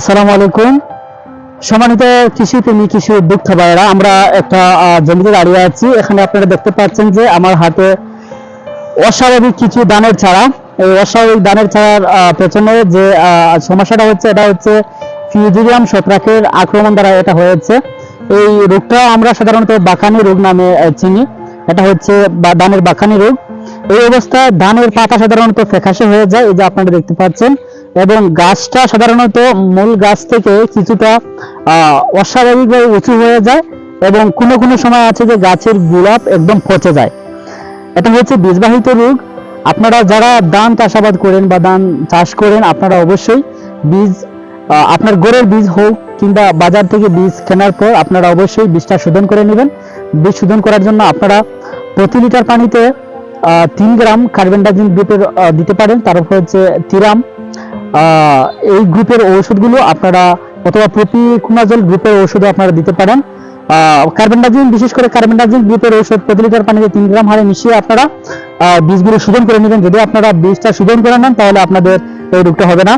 আসসালামু আলাইকুম। সম্মানিত কৃষি প্রেমী কৃষি উদ্যোক্তা ভাইয়েরা, আমরা একটা জমিতে দাঁড়িয়ে আছি। এখানে আপনারা দেখতে পাচ্ছেন যে আমার হাতে অস্বাভাবিক কিছু দানের ছাড়া এই অস্বাভাবিক দানের ছাড়ার পেছনে যে সমস্যাটা হচ্ছে, এটা হচ্ছে ফিউজিরিয়াম ছত্রাকের আক্রমণ দ্বারা এটা হয়েছে। এই রোগটা আমরা সাধারণত বাকানি রোগ নামে চিনি। এটা হচ্ছে ধানের বাকানি রোগ। এই অবস্থায় ধানের পাতা সাধারণত ফ্যাকাশে হয়ে যায়। এই যে আপনারা দেখতে পাচ্ছেন এবং গাছটা সাধারণত মূল গাছ থেকে কিছুটা অস্বাভাবিকভাবে উঁচু হয়ে যায় এবং কোনো কোনো সময় আছে যে গাছের গোলাপ একদম পচে যায়। এটা হচ্ছে বীজবাহিত রোগ। আপনারা যারা ধান চাষাবাদ করেন বা ধান চাষ করেন আপনারা অবশ্যই বীজ আপনার গোড়ের বীজ হোক কিংবা বাজার থেকে বীজ কেনার পর আপনারা অবশ্যই বীজটা শোধন করে নেবেন। বীজ শোধন করার জন্য আপনারা প্রতি লিটার পানিতে তিন গ্রাম গ্রুপের আহ, দিতে পারেন। তারপর হচ্ছে তিরাম এই গ্রুপের ঔষধগুলো আপনারা অথবা প্রোপিকুনাজল গ্রুপের ঔষধও আপনারা দিতে পারেন। কার্বেন্ডাজিন বিশেষ করে কার্বেন্ডাজিন গ্রুপের ঔষধ প্রতি লিটার পানিতে তিন গ্রাম হারে মিশিয়ে আপনারা বীজগুলো শোধন করে নেবেন। যদি আপনারা বীজটা শোধন করে নেন, তাহলে আপনাদের এই রোগটা হবে না।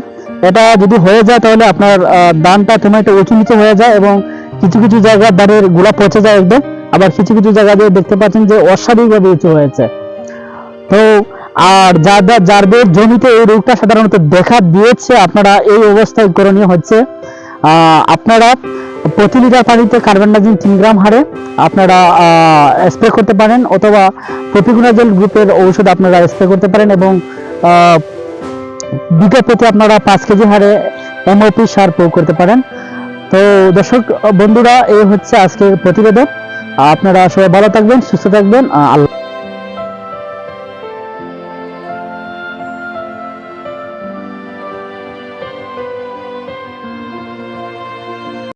এটা যদি হয়ে যায়, তাহলে আপনার দানটা তোমার একটু উঁচু নিচু হয়ে যায় এবং কিছু কিছু জায়গায় দাঁড়ের গোলা পচে যায় একদম। আবার কিছু কিছু জায়গা দিয়ে দেখতে পাচ্ছেন যে অস্বাভাবিকভাবে উঁচু হয়েছে। তো, আর যাদের যাদের জমিতে এই রোগটা সাধারণত দেখা দিয়েছে, আপনারা এই অবস্থায় করণীয় হচ্ছে আপনারা প্রতি লিটার পানিতে কার্বনডাজিন তিন গ্রাম হারে, আপনারা স্প্রে করতে পারেন, অথবা প্রপিগুনাজল গ্রুপের ঔষধ আপনারা স্প্রে করতে পারেন এবং বিঘা প্রতি আপনারা পাঁচ কেজি হারে এমওপি সার প্রয়োগ করতে পারেন। তো, দর্শক, বন্ধুরা, এই হচ্ছে আজকের প্রতিবেদন। আপনারা সবাই ভালো থাকবেন, সুস্থ থাকবেন, আল্লাহ